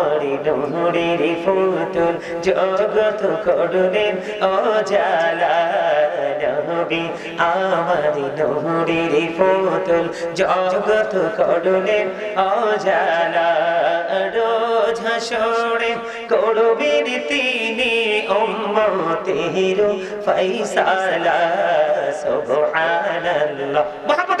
আমার নুরের ফুতুল জগত করলেন ও জালা নবী। আমার নুরের ফুতুল জগত করলেন ও জালা রোজ হাসরে করবেন তিনি উম্মতের ফৈসালা সুবহানাল্লাহ। মুহাম্মদ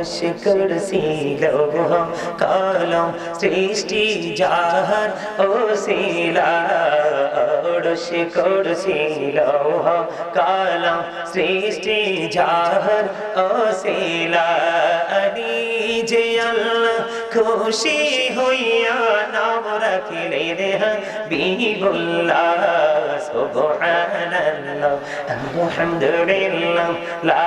আরশ কুরসি কলম সৃষ্টি যাহার ও শিলা। আরশ কুরসি কলম সৃষ্টি যাহার ও শিলা। যে আল্লাহ খুশি হইয়া নাম রাখিলে রে হাবিবুল্লাহ সুবহানাল্লাহ, আলহামদুলিল্লাহ, লা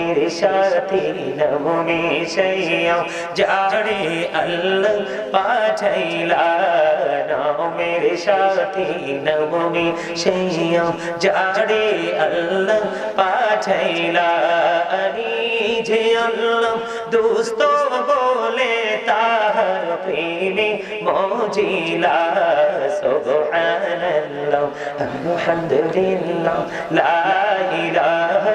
নামের সাথে নামে সাইয়া যারে আল্লাহ পাঠাইলা নামের সাথে নামে সাইয়া যারে আল্লাহ পাঠাইলা যে আল্লাহ দোস্ত বলে তাহার প্রেমে মজিলা সুবহানাল্লাহ আলহামদুলিল্লাহ লা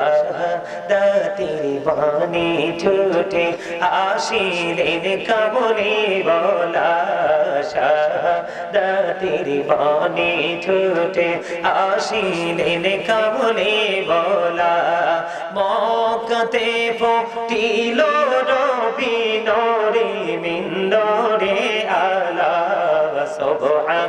শাহাদাতের বাণী ছুটে আসিলেন কামনে বলা। শাহাদাতের বাণী ছুটে আসিলেন কামনে বলা। মকতে ফুটিল রবি নরে মিন্দরে আলা, সুবহান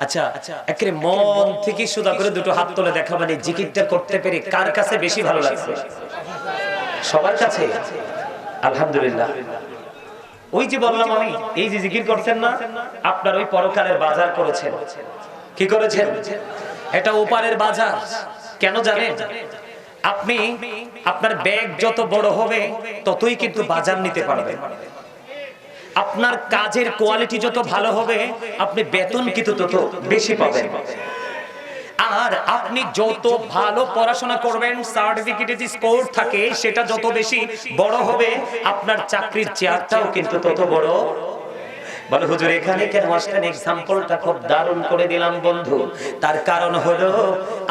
আচ্ছা মন থেকে করে দুটো হাত দেখা মানে জিকিরটা করতে পেরে কার কাছে বেশি ভালো লাগছে? সবার কাছে? আলহামদুলিল্লাহ। ওই যে বললাম আমি, এই যে জিকির করছেন না, আপনার ওই পরকালের বাজার করেছেন। কি করেছেন? এটা ওপারের বাজার। কেন জানেন? আপনি, আপনার ব্যাগ যত বড় হবে, ততই কিন্তু বাজার নিতে পারবেন। আপনার কাজের কোয়ালিটি যত ভালো হবে, আপনি বেতন কিন্তু তত বেশি পাবেন। আর আপনি যত ভালো পড়াশোনা করবেন সার্টিফিকেটে যে স্কোর থাকে, সেটা যত বেশি বড় হবে, আপনার চাকরির চেয়ারটাও কিন্তু তত বড় বলে, হুজুর, এখানে কেন আসলেন? এক্সাম্পলটা খুব দারুণ করে দিলাম, বন্ধু। তার কারণ হলো,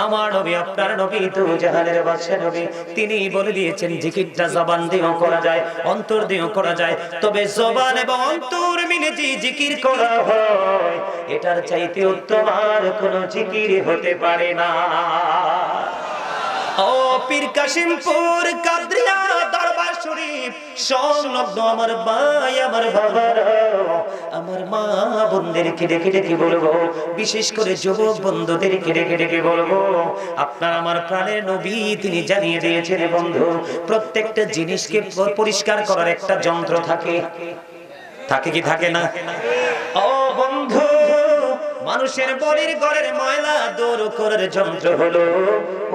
আমার নবী, আপনার নবী তো জাহানের বাদশা নবী। তিনি বলে দিয়েছেন, জিকিরটা জবান দিয়েও করা যায়, অন্তর দিয়েও করা যায়। তবে জবান এবং অন্তর মিলে যে জিকির করা হয়, এটার চাইতে উত্তম আর কোনো জিকির হতে পারে না। ও পীর কাশিমপুর, কাদরিয়া দরবার শরীফ, সংলগ্ন আমার ভাই, আমার বাবার আমার মা বোনদেরকে ডেকে ডেকে বলব, বিশেষ করে যুবক বন্ধুদেরকে ডেকে ডেকে বলব, আপনার আমার প্রাণের নবী তিনি জানিয়ে দিয়েছেন বন্ধু, প্রত্যেকটা জিনিসকে পরিষ্কার করার একটা যন্ত্র থাকে। থাকে কি, থাকে না? মানুষের বলির ঘরের ময়লা দূর করার যন্ত্র হলো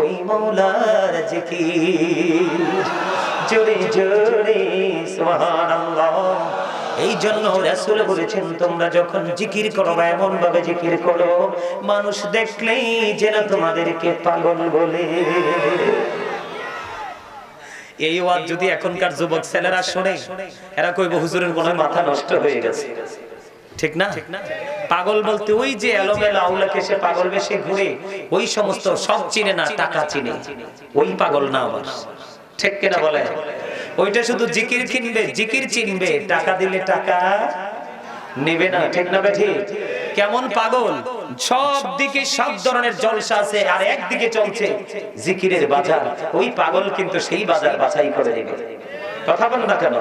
ওই মৌলার জিকির। জোরে জোরে এই জন্য রাসূল বলেছেন, তোমরা যখন জিকির করো বা এমন ভাবে জিকির করো, মানুষ দেখলেই যেন তোমাদেরকে পাগল বলে। এই ওয়াজ যদি এখনকার যুবক ছেলেরা শোনে, এরা কইব, হুজুরের মনে মাথা নষ্ট হয়ে গেছে। ঠিক না? পাগল বলতে ওই যে এলোমেলো পাগল বেশি ঘুরে, ওই সমস্ত সব চিনে না, টাকা চিনে। ওই পাগল না আবার। ঠিক কিনা বলে? ওইটা শুধু জিকির কিনবে, জিকির চিনবে, টাকা দিলে টাকা নেবে না, ঠিক না বেঠি? কেমন পাগল? সব দিকে সব ধরনের জলসা আছে, আর একদিকে চলছে জিকিরের বাজার। ওই পাগল কিন্তু সেই বাজার বাছাই করে নেবে। কথা বল না কেন?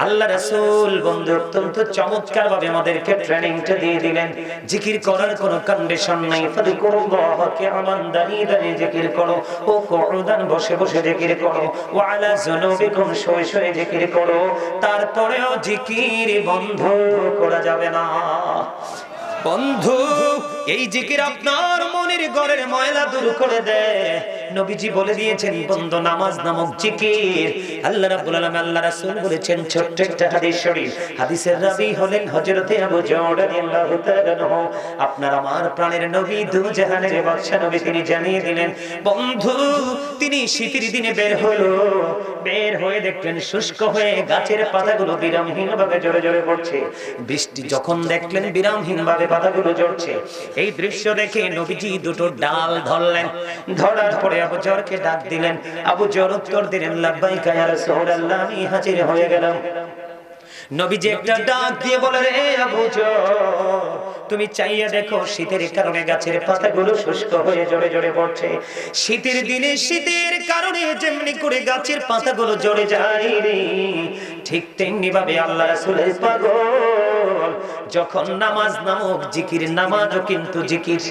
আল্লাহ রাসূল, বন্ধু, অত্যন্ত চমৎকার ভাবে আমাদেরকে ট্রেনিংটা দিয়ে দিলেন। জিকির করার কোনো কন্ডিশন নাই। ফাযকুরুল্লাহ কিয়ামান দাঁড়িয়ে দাঁড়িয়ে জিকির করো। ও কুউদান বসে বসে জিকির করো। ওয়া আলা যুনুবিকুম শুয়ে শুয়ে জিকির করো। তারপরেও জিকির বন্ধ করা যাবে না। বন্ধু, এই জিকির আপনার মনের ঘরের ময়লা দূর করে দেয়। নবীজি বলে দিয়েছেন, বন্ধ নামাজ নামক জিকির। আল্লাহ রাব্বুল আলামিন, আল্লাহ রাসূল বলেছেন, ছোট্ট একটা হাদিস শরীফ। হাদিসের রাবি হলেন হযরতে আবু জওদ রাদিয়াল্লাহু তাআলা আপনার আমার প্রাণের নবী দু জাহানের বাদশা নবী তিনি জানিয়ে দিলেন, বন্ধু, তিনি শীতের দিনে বের হলো। বের হয়ে দেখলেন শুষ্ক হয়ে গাছের পাতাগুলো বিরামহীন ভাবে জোরে জোরে পড়ছে। বৃষ্টি যখন দেখলেন বিরামহীন ভাবে পাতাগুলো ঝরছে। এই দৃশ্য দেখে নবীজি দুটো ডাল ধরলেন। ধরার পরে আবু জরকে ডাক দিলেন। আবু জর উত্তর দিলেন, লাব্বাইকা কায়ার রাসূলুল্লাহ, আমি হাজির হয়ে গেলাম। নবীজি একটা ডাক দিয়ে বলে রে আবু তুমি চাইয়া দেখো শীতের কারণে গাছের পাতাগুলো শুষ্ক হয়ে জড়ে জড়ে পড়ছে। শীতের দিনে শীতের কারণে যেমনি করে গাছের পাতাগুলো জড়ে যায় রে ঠিক তেমনি ভাবে আল্লাহ রাসূলের পাগল। যখন নামাজ নামক জিকির নামাজও কিন্তু জিকির।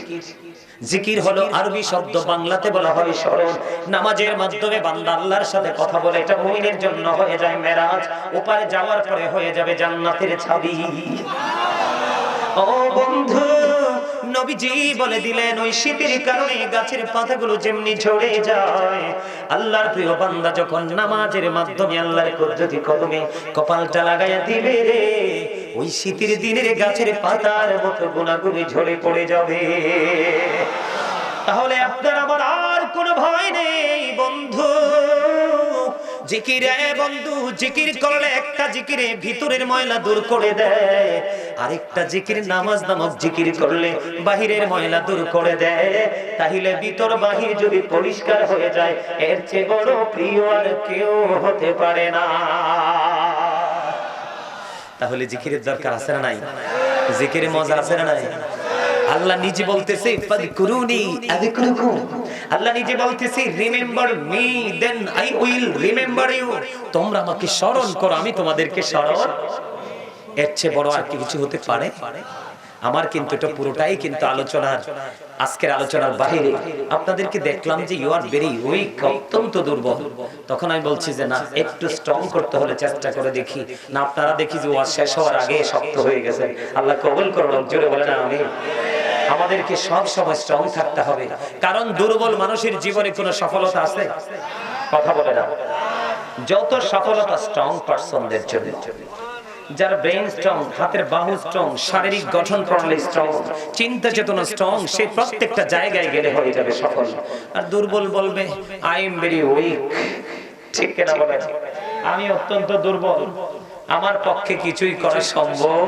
জিকির হলো আরবি শব্দ, বাংলাতে বলা হয় স্মরণ। নামাজের মাধ্যমে বান্দা আল্লাহর সাথে কথা বলে, এটা মুমিনের জন্য হয়ে যায় মেরাজ। ওপারে যাওয়ার পরে হয়ে যাবে জান্নাতের ছাবি। ও বন্ধু, নবীজি বলে দিলেন, ওই শীতের কারণে গাছের পাতাগুলো যেমনি ঝরে যায়। আল্লাহর প্রিয় বান্দা যখন নামাজের মাধ্যমে আল্লাহর কুদরতি কদমে কপালটা লাগাইয়া দিবে রে ওই শীতের দিনের গাছের পাতার মতো গুণাগুলি ঝরে পড়ে যাবে। তাহলে আপনার আমার আর কোনো ভয় নেই, বন্ধু। জিকির বন্ধু, জিকির করলে একটা জিকিরে ভিতরের ময়লা দূর করে দেয়। আরেকটা জিকির নামাজ জিকির করলে বাহিরের ময়লা দূর করে দেয়। তাহলে ভিতর বাহির যদি পরিষ্কার হয়ে যায়, এর চেয়ে বড় প্রিয় আর কেউ হতে পারে না। তাহলে জিকিরের দরকার আছে না নাই? জিকিরের মজা আছে না নাই? আল্লাহ নিজে বলতেছে, ফাদকুরুনি আযকুরুকুম। আল্লাহ নিজে বলতেছে, remember me, then I will remember you. তোমরা আমাকে স্মরণ করো, আমি তোমাদেরকে স্মরণ। এর চেয়ে বড় আর কি কিছু হতে পারে? আমার কিন্তু এটা পুরোটাই কিন্তু আলোচনার, আজকের আলোচনার বাইরে আপনাদেরকে দেখলাম যে ইউ আর ভেরি উইক অত্যন্ত দুর্বল। তখন আমি বলছি যে, না, একটু স্ট্রং করতে হলে চেষ্টা করে দেখি। না, আপনারা দেখি যে ওয়াজ শেষ হওয়ার আগে শক্ত হয়ে গেছে। আল্লাহ কবুল করুন জোরে বলে না আমি আমাদেরকে সব সময় স্ট্রং থাকতে হবে। কারণ দুর্বল মানুষের জীবনে কোনো সফলতা আছে? কথা বলে না। যত সফলতা স্ট্রং পার্সনদের জন্য। যার ব্রেন স্ট্রং হাতের বাহু স্ট্রং শারীরিক গঠন প্রণালী স্ট্রং চিন্তা চেতনা স্ট্রং সে প্রত্যেকটা জায়গায় গেলে হয়ে যাবে সফল। আর দুর্বল বলবে আই এম ভেরি উইক ঠিক কেনা বলে আমি অত্যন্ত দুর্বল। আমার পক্ষে কিছুই করা সম্ভব।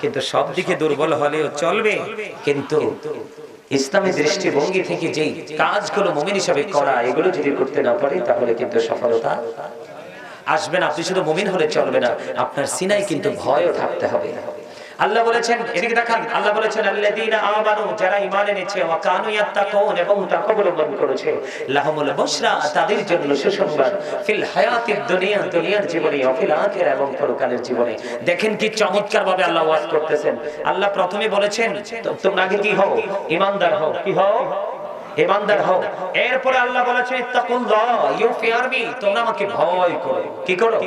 কিন্তু সব দিকে দুর্বল হলেও চলবে। কিন্তু ইসলামী দৃষ্টিভঙ্গি থেকে যেই কাজগুলো মুমিন হিসাবে করা, এগুলো যদি করতে না পারে, তাহলে কিন্তু সফলতা আসবেন আপনি শুধু মুমিন হলে চলবে না। আপনার সিনাই কিন্তু ভয়ও থাকতে হবে। আল্লাহ বলেছেন, এদিকে দেখান, আল্লাহ বলেছেন, আল্লাযীনা আমানু, যারা ঈমান এনেছে, ওয়া কানু ইয়াত্তাকুন, এবং তাকওয়া অবলম্বন করেছে, লাহুমুল বুশরা, তাদের জন্য সুসংবাদ, ফিল হায়াতিদ দুনিয়া, দুনিয়ার জীবনে ওয়া ফিল এবং পরকালের জীবনে। দেখেন কি চমৎকার ভাবে আল্লাহ ওয়াজ করতেছেন। আল্লাহ প্রথমে বলেছেন, তোমরা আগে কি হও? ঈমানদার হও, কি হও? ইমানদার হও। এরপরে আল্লাহ বলেছে ইত্তাকুল্লাহ ইউ ফিয়ার তোমরা আমাকে ভয় করো। কি করো?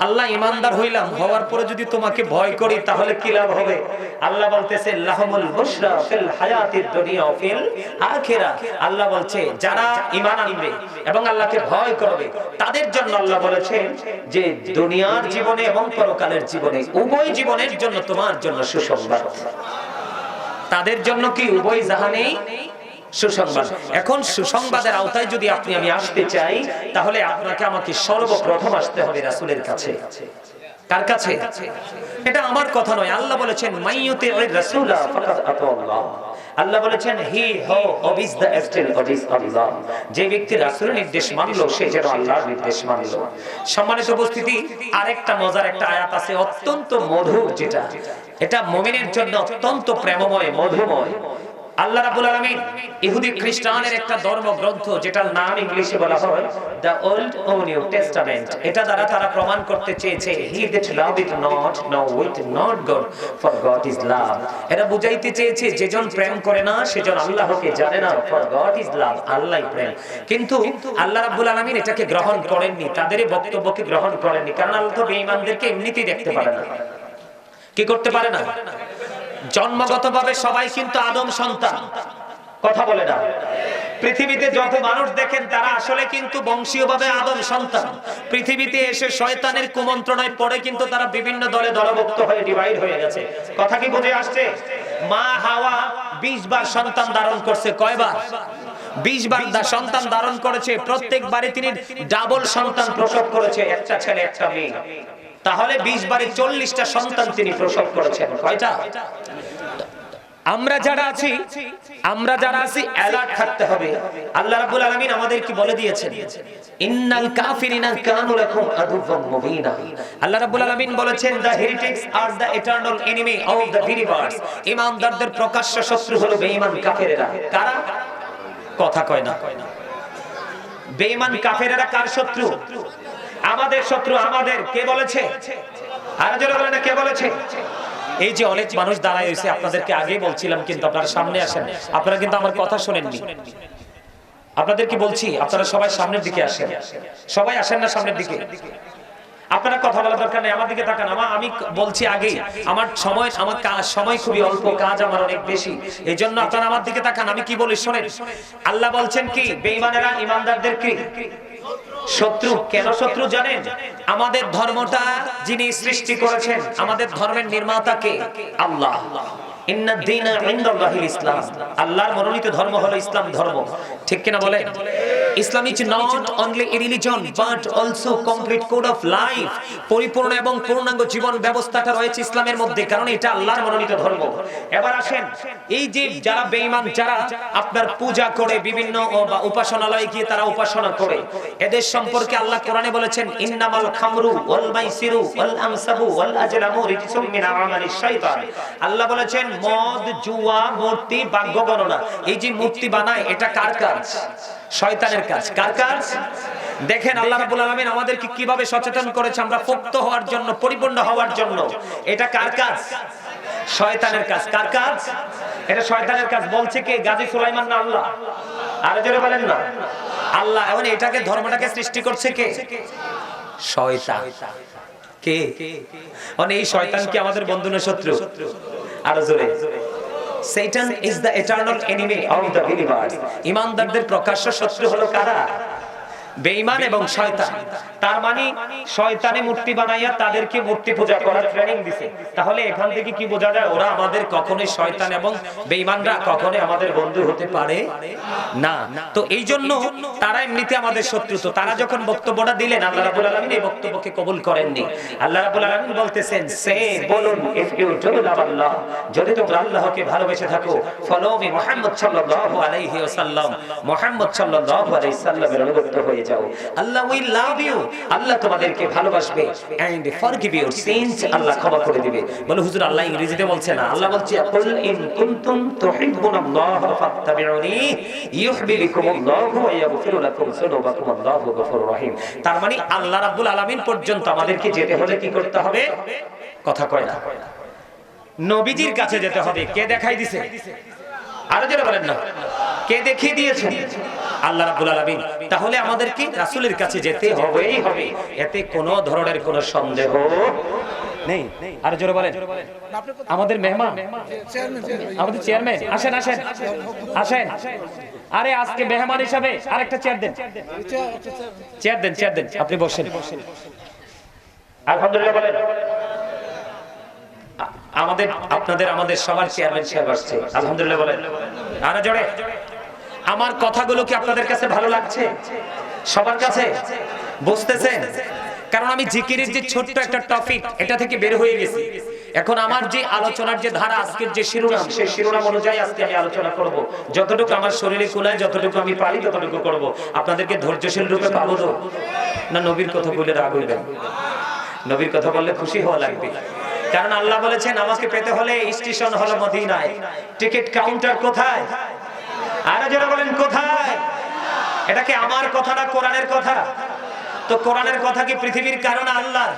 আল্লাহ ইমানদার হইলাম, হওয়ার পরে যদি তোমাকে ভয় করি, তাহলে কি লাভ হবে? আল্লাহ বলতেছে, লাহমুল বুশরা ফিল হায়াতিদ দুনিয়া ফিল আখিরা। আল্লাহ বলছে, যারা ঈমান আনবে এবং আল্লাহকে ভয় করবে, তাদের জন্য আল্লাহ বলেছেন যে, দুনিয়ার জীবনে এবং পরকালের জীবনে উভয় জীবনের জন্য তোমার জন্য সুসংবাদ। তাদের জন্য কি উভয় জাহানেই সুসংবাদ। এখন সুসংবাদের আওতায় যদি আপনি আমি আসতে চাই, তাহলে আপনাকে আমাকে সর্বপ্রথম আসতে হবে রাসূলের কাছে। কার কাছে? এটা আমার কথা নয়। আল্লাহ বলেছেন মাইয়ুতি রাসূলা ফাকাদ আতাল্লাহ আল্লাহ। বলেছেন, হি হো অবিস দ্য এক্সটেল অবিস আল্লাহ। যে ব্যক্তি রাসূলের নির্দেশ মানলো, সে যেন আল্লাহর নির্দেশ মানলো। সম্মানিত উপস্থিতি, আরেকটা মজার একটা আয়াত আছে, অত্যন্ত মধুর যেটা। এটা মুমিনের জন্য অত্যন্ত প্রেমময়, মধুময়। আল্লাহ রাব্বুল আলামিন ইহুদি খ্রিস্টানের একটা ধর্মগ্রন্থ যেটার নাম ইংলিশে বলা হয় দ্য ওল্ড ও নিউ টেস্টামেন্ট। এটা দ্বারা তারা প্রমাণ করতে চেয়েছে he that love it not know with not God for God is love এরা বুঝাইতে চেয়েছে, যেজন প্রেম করে না, সেজন আল্লাহকে জানে না ফর গড ইজ লাভ আল্লাহই প্রেম। কিন্তু আল্লাহ রাব্বুল আলামিন এটাকে গ্রহণ করেননি, তাদের বক্তব্যকে গ্রহণ করেননি, কারণ আল্লাহ তো বেঈমানদেরকে এমনিতেই দেখতে পারে না। কি করতে পারে না? জন্মগতভাবে সবাই কিন্তু আদম সন্তান। কথা বলে না পৃথিবীতে যত মানুষ দেখেন, তারা আসলে কিন্তু বংশীয়ভাবে আদম সন্তান। পৃথিবীতে এসে শয়তানের কুমন্ত্রণায় পড়ে কিন্তু তারা বিভিন্ন দলে দলভুক্ত হয়ে ডিভাইড হয়ে গেছে। কথা কি বুঝে আসছে? মা হাওয়া 20 বার সন্তান ধারণ করছে। কয়বার? 20 বার সন্তান ধারণ করেছে। প্রত্যেকবারে তিনি ডাবল সন্তান প্রসব করেছে। একটা ছেলে, একটা মেয়ে। তাহলে 20 বারে 40টা সন্তান তিনি প্রসব করেছেন। কয়টা? আমরা যারা আছি আমরা যারা আছি অ্যালার্ট থাকতে হবে। আল্লাহ রাব্বুল আলামিন আমাদের কি বলে দিয়েছেন ইন্নাল কাফিরিনা কানু লাকুম আদুওয়াম মুবিনা। আল্লাহ রাব্বুল আলামিন বলেছেন the heretics are the eternal enemy of the believers ঈমানদারদের প্রকাশ্য শত্রু হলো বেঈমান কাফেরেরা। কারা? কথা কয় না। বেঈমান কাফেরেরা কার শত্রু? আমাদের শত্রু আমাদের। কে বলেছে? আর জোরে বলেন না কে বলেছে? এই যে অনেক মানুষ দাঁড়ায় হয়েছে আপনাদেরকে আগে বলছিলাম কিন্তু আপনারা সামনে আসেন। আপনারা কিন্তু আমার কথা শোনেননি। আপনাদের কি বলছি, আপনারা সবাই সামনের দিকে আসেন। সবাই আসেন না সামনের দিকে? আপনারা কথা বলার দরকার নেই, আমার দিকে তাকান। আমার আমি বলছি আগে আমার সময় আমার সময় খুবই অল্প, কাজ আমার অনেক বেশি। এই জন্য আপনারা আমার দিকে তাকান, আমি কি বলি, শোনেন। আল্লাহ বলছেন কি, বেঈমানেরা ইমানদারদের কি শত্রু, কেন শত্রু জানেন? আমাদের ধর্মটা যিনি সৃষ্টি করেছেন, আমাদের ধর্মের নির্মাতা কে? আল্লাহ। ইসলাম। আল্লাহর মনোনীত ধর্ম হলো ইসলাম ধর্ম। ঠিক কিনা বলেন? Islam is not only a religion but also complete code of life পরিপূর্ণ এবং পূর্ণাঙ্গ জীবন ব্যবস্থাটা রয়েছে ইসলামের মধ্যে, কারণ এটা আল্লাহর মনোনীত ধর্ম। এবার আসেন, এই যে যারা বেঈমান, যারা আপনার পূজা করে বিভিন্ন বা উপাসনালয়ে গিয়ে তারা উপাসনা করে, এদের সম্পর্কে আল্লাহ কোরআনে বলেছেন, ইন্নামাল খামরু ওয়াল মাইসিরু ওয়াল আনসাবু ওয়াল আজলামু রিজসুম মিন আমালিশ শাইতান। আল্লাহ বলেছেন, মদ, জুয়া, মূর্তি ভাগ্য গণনা, এই যে মূর্তি বানায়, এটা কার কাজ? শয়তানের কাজ। কার কাজ? দেখেন আল্লাহ রাব্বুল আলামিন আমাদেরকে কীভাবে সচেতন করেছে, আমরা মুক্ত হওয়ার জন্য, পরিপূর্ণ হওয়ার জন্য। এটা কার কাজ? শয়তানের কাজ। কার কাজ? এটা শয়তানের কাজ। বলছে কে? গাজী সুলাইমান না আল্লাহ? আরে জোরে বলেন না। আল্লাহ, এখন এটাকে, ধর্মটাকে সৃষ্টি করছে কে? শয়তান। কে? এই শয়তান কি আমাদের বন্ধু না শত্রু? আরও জোরে। Satan is the eternal enemy of the believers. ইমানদারদের প্রকাশ্য শত্রু হলো কারা বেঈমান এবং শয়তান। তার মানে শয়তানে মূর্তি বানাইয়া তাদেরকে মূর্তি পূজা করার ট্রেনিং দিছে। তাহলে এখান থেকে কি বোঝা যায়, ওরা আমাদের কখনোই শয়তান এবং বেঈমানরা কখনোই আমাদের বন্ধু হতে পারে না। তো এই জন্য তারা এমনিতে আমাদের শত্রু। তো তারা যখন বক্তব্যটা দিলেন, আল্লাহ রাব্বুল আলামিন এই বক্তব্যকে কবুল করেননি। আল্লাহ রাব্বুল আলামিন বলতেছেন, সে বলুন if you do love Allah যদি তোমরা আল্লাহকে ভালোবেসে থাকো ফলো মি মুহাম্মদ সাল্লাল্লাহু আলাইহি ওয়াসাল্লাম, মুহাম্মদ সাল্লাল্লাহু আলাইহি সাল্লামের অনুগত হয়ে যাও। আল্লাহ উই লাভ ইউ আল্লাহ তোমাদেরকে ভালোবাসবে। And forgive your sins Allah ক্ষমা করে দিবে। বলে, হুজুর, আল্লাহ ইংরেজিতে বলছে না। আল্লাহ বলছে, কুল ইন কুনতুম ফাত্তাবিউনি ওয়া ইয়াগফিরু লাকুম যুনুবাকুম আল্লাহু গফুরুর রহিম। তার মানে আল্লাহ রাব্বুল আলামিন পর্যন্ত আমাদেরকে যেতে হলে কি করতে হবে? কথা কয় না। নবীজির কাছে যেতে হবে। কে দেখাই দিছে? আরও বলেন না। কে দেখিয়ে দিয়েছেন আল্লাহ রাব্বুল আলামিন, তাহলে আমাদেরকে রাসূলের কাছে যেতে হবেই হবে। এতে কোনো ধরনের কোনো সন্দেহ নেই। আর জোরে বলেন। আমাদের মেহমান, আমাদের চেয়ারম্যান, আসেন আসেন আসেন। আরে, আজকে মেহমান হিসাবে আরেকটা চেয়ার দেন। চেয়ার দেন চেয়ার দেন, আপনি বসেন। আলহামদুলিল্লাহ বলেন। আমাদের, আপনাদের, আমাদের সবার চেয়ারম্যান চেয়ার আসছে। আলহামদুলিল্লাহ বলেন। আরে জোরে। আমার কথাগুলো কি আপনাদের কাছে ভালো লাগছে? সবার কাছে? বুঝতেছেন? কারণ আমি জিকিরের যে ছোট্ট একটা টপিক, এটা থেকে বের হয়ে গেছি। এখন আমার যে আলোচনার যে ধারা, আজকের যে শিরোনাম, সেই শিরোনাম অনুযায়ী আজকে আমি আলোচনা করব। যতটুকু আমার শরীরে কুলায়, যতটুকু আমি পারি, ততটুকু করব। আপনাদেরকে ধৈর্যশীল রূপে পাবো তো? না, নবীর কথা বলে রাগ হইবেন? নবীর কথা বললে খুশি হওয়া লাগবে। কারণ আল্লাহ বলেছেন, আমাকে পেতে হলে স্টেশন হলো মদিনায়। টিকিট কাউন্টার কোথায়? আরও যারা বলেন, কোথায়? এটা কি আমার কথা না কোরআনের কথা? তো কোরআনের কথা কি পৃথিবীর কারণ আল্লাহ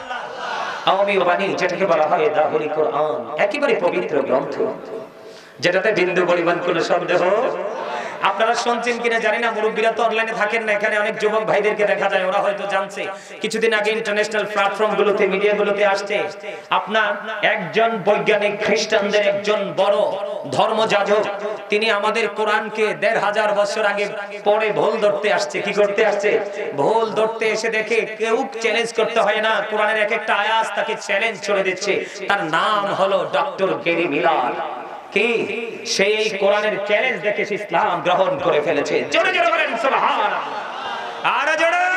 আওয়ামী বাণী যেটাকে বলা হয় দাহরি কোরআন, একেবারে পবিত্র গ্রন্থ। যেটাতে বিন্দু পরিমাণ কোনো সন্দেহ আপনারা শুনছেন কিনা জানি না, মুরব্বীরা তো অনলাইনে থাকেন না, এখানে অনেক যুবক ভাইদেরকে দেখা যায়, ওরা হয়তো জানছে। কিছুদিন আগে ইন্টারন্যাশনাল প্ল্যাটফর্ম গুলোতে মিডিয়া গুলোতে আসছে, আপনার একজন বৈজ্ঞানিক খ্রিস্টানদের একজন বড় ধর্মযাজক, তিনি আমাদের কোরআনকে দেড় হাজার বছর আগে পরে ভুল ধরতে আসছে। কি করতে আসছে? ভুল ধরতে এসে দেখে কেউ চ্যালেঞ্জ করতে হয় না, কোরআনের এক একটা আয়াত তাকে চ্যালেঞ্জ ছড়ে দিচ্ছে। তার নাম হলো ডক্টর গেরি মিলার কি? সেই এই কোরআনের চ্যালেঞ্জ দেখে সে ইসলাম গ্রহণ করে ফেলেছে। জোরে জোরে বলেন, সুবহানাল্লাহ। আর জোরে।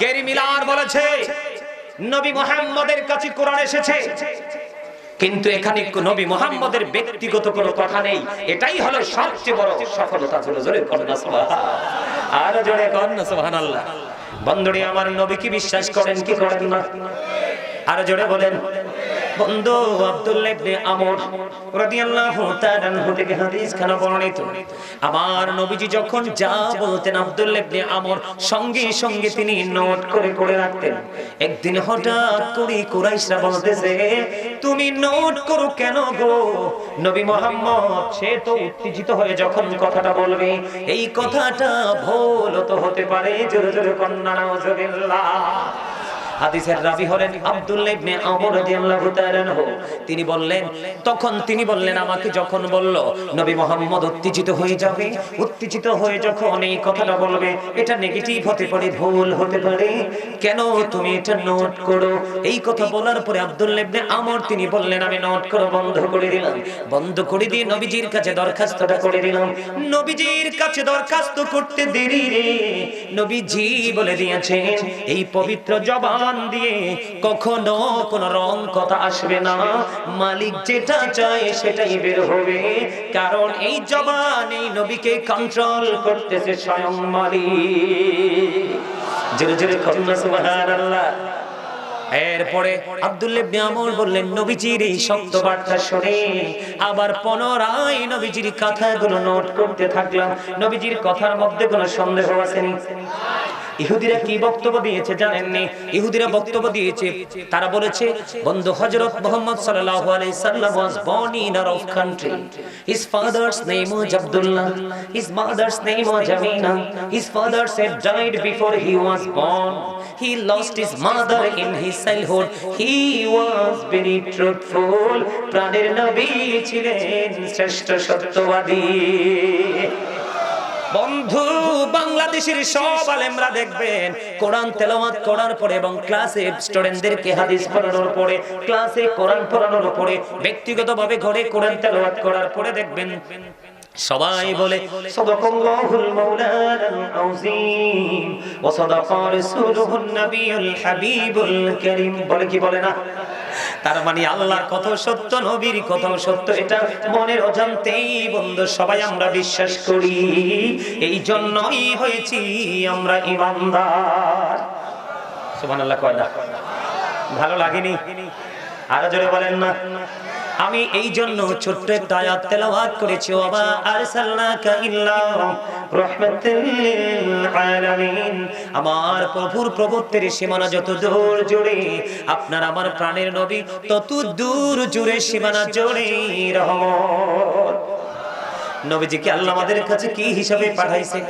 গেরি মিলার বলেছে, নবী মুহাম্মদের কাছে কোরআন এসেছে। কিন্তু এখানে নবী মুহাম্মদের ব্যক্তিগত কোনো কথা নেই। এটাই হলো সবচেয়ে বড় সফলতা জোরে জোরে কন্যা সুবহানাল্লাহ। আর জোরে কন্যা সুবহানাল্লাহ। বন্ধুরে, আমার নবী কি বিশ্বাস করেন, কি করেন না? আর জোরে বলেন। বন্ধু আব্দুল্লাহ ইবনে আমর রাদিয়াল্লাহু তাআলা আনহু থেকে হাদিস খানা বর্ণিত। আমার নবীজি যখন যা বলতেন আব্দুল্লাহ ইবনে আমর সঙ্গে সঙ্গে তিনি নোট করে করে রাখতেন। একদিন হঠাৎ করে কুরাইশরা বলতেছে, তুমি নোট করো কেন গো? নবী মোহাম্মদ, সে তো উত্তেজিত হয়ে যখন কথাটা বলবে, এই কথাটা ভুল তো হতে পারে, জোরে জোরে কন্যা, নাউজুবিল্লাহ। হাদিসের রাবি হলেন আব্দুল্লাহ ইবনে আমর রাদিয়াল্লাহু তাআলা তিনি বললেন, তখন তিনি বললেন আমাকে যখন বলল, নবী মোহাম্মদ উত্তেজিত হয়ে যাবে, উত্তেজিত হয়ে যখন এই কথাটা বলবে, এটা নেগেটিভ হতে পারে, ভুল হতে পারে। কেন তুমি এটা নোট করো? এই কথা বলার পরে আব্দুল্লাহ ইবনে আমর তিনি বললেন, আমি নোট করো বন্ধ করে দিলাম, বন্ধ করে দিয়ে নবীজির কাছে দরখাস্তটা করে দিলাম। নবীজির কাছে দরখাস্ত করতে দেরি রে। নবীজি বলে দিয়েছেন, এই পবিত্র জবান দিয়ে কখনো কোন রং কথা আসবে না। মালিক যেটা চায় সেটাই বের হবে। কারণ এই জবান এই নবীকে কন্ট্রোল করতেছে স্বয়ং মালিক। এরপরে আব্দুল্লাহ ইবনে আমর বললেন, নবীজির এই শব্দ বার্তা শুনে আবার পুনরায় নবীজির কথাগুলো নোট করতে থাকলাম। নবীজির কথার মধ্যে কোনো সন্দেহ আসেনি ইহুদিরা কি বক্তব্য দিয়েছে জানেননি ইহুদিরা বক্তব্য দিয়েছে তারা বলেছে বন্ধু হযরত মুহাম্মদ সাল্লাল্লাহু আলাইহি সাল্লাম was born in a rough country his father's name was Abdullah his mother's name was Amina his father had died before he was born he lost his mother in his childhood he was very truthful প্রাণের নবী ছিলেন শ্রেষ্ঠ সত্যবাদী বন্ধু, বাংলাদেশের সব আলেমরা দেখবেন, কোরআন তেলাওয়াত করার পরে এবং ক্লাসে স্টুডেন্টদেরকে হাদিস পড়ানোর পরে, ক্লাসে কোরআন পড়ানোর পরে, ব্যক্তিগতভাবে ঘরে কোরআন তেলাওয়াত করার পরে দেখবেন, সবাই বলে, সাদাকাল্লাহুল মাওলানাল আযীম ওয়া সাদাকা রাসূলুহুন নাবিয়ুল হাবিবুল কারীম। বলে কি বলে না? তার মানে আল্লাহর কত সত্য, নবীর কত সত্য, এটা মনের অজান্তেই বন্ধু, সবাই আমরা বিশ্বাস করি। এই জন্যই হয়েছি আমরা ইমানদার। সুবহানাল্লাহ, কয় না? ভালো লাগেনি? আরও জোরে বলেন না। আমি এই জন্য ছোট্ট একটা আয়াত তেলাওয়াত করেছি, ওয়া আরসালনাকা ইল্লা রাহমাতাল আলামিন আমার প্রভুর প্রভুত্বের সীমানা যত দূর জুড়ে, আপনার আমার প্রাণের নবী তত দূর জুড়ে সীমানা জুড়ে রহমত। নবীজিকে আল্লাহ আমাদের কাছে কি হিসাবে পাঠাইছে?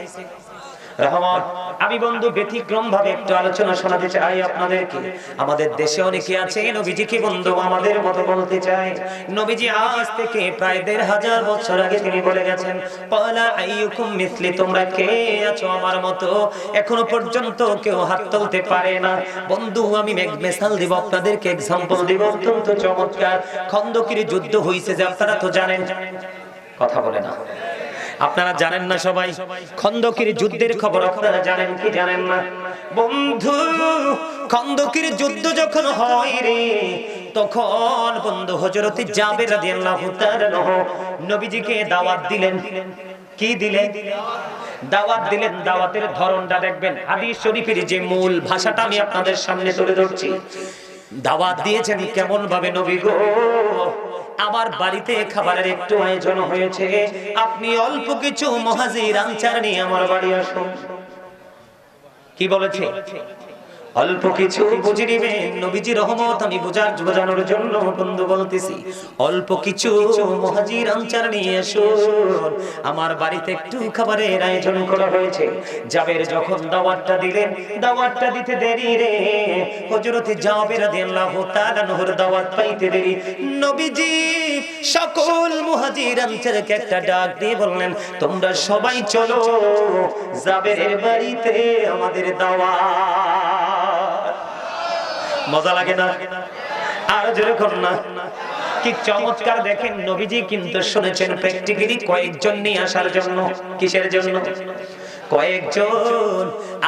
রহমান আমি বন্ধু ব্যতিক্রম ভাবে একটু আলোচনা শোনাতে চাই আপনাদেরকে। আমাদের দেশে অনেকে আছে, নবীজিকে বন্ধু আমাদের মতো বলতে চায়। নবীজি আজ থেকে প্রায় দেড় হাজার বছর আগে তিনি বলে গেছেন, পলা আইয়ুকুম মিসলি, তোমরা কে আছো আমার মতো? এখনও পর্যন্ত কেউ হাত তুলতে পারে না। বন্ধু, আমি মেঘ- মেসাল দিব, আপনাদেরকে এক্সাম্পল দিব। অত্যন্ত চমৎকার। খন্দকির যুদ্ধ হয়েছে যে আপনারা তো জানেন। কথা বলে না। আপনারা জানেন না সবাই? খন্দকির যুদ্ধের খবর আপনারা জানেন কি জানেন না? বন্ধু, খন্দকির যুদ্ধ যখন হয় রে, তখন বন্ধু হজরতে যাবে রাদিয়াল্লাহু তাআলা নবীজিকে দাওয়াত দিলেন। কি দিলেন? দাওয়াত দিলেন, দাওয়াতের ধরনটা দেখবেন। হাদিস শরীফের যে মূল ভাষাটা আমি আপনাদের সামনে তুলে ধরছি। দাওয়াত দিয়েছেন কেমন ভাবে নবী গো? আমার বাড়িতে খাবারের একটু আয়োজন হয়েছে। আপনি অল্প কিছু মহাজির আনচার নিয়ে আমার বাড়ি আসুন। কি বলেছে? অল্প কিছু বুঝে নিবেন নবীজি রহমত, আমি বোঝার বোঝানোর জন্য বন্ধু বলতেছি। অল্প কিছু মহাজির আনচার নিয়ে আসুন। আমার বাড়িতে একটু খাবারের আয়োজন করা হয়েছে। জাবের যখন দাওয়াতটা দিলেন, দাওয়াতটা দিতে দেরি রে। হযরতে জাবের রাদিয়াল্লাহু তাআলা নহর দাওয়াত পাইতে দেরি। নবীজি সকল মুহাজির আনচারকে একটা ডাক দিয়ে বললেন, তোমরা সবাই চলো জাবেরের বাড়িতে আমাদের দাওয়াত। মজা লাগে না? আর যেরকম না। কি চমৎকার দেখেন নবীজি কিন্তু শুনেছেন প্র্যাকটিক্যালি কয়েকজন নিয়ে আসার জন্য। কিসের জন্য? কয়েকজন।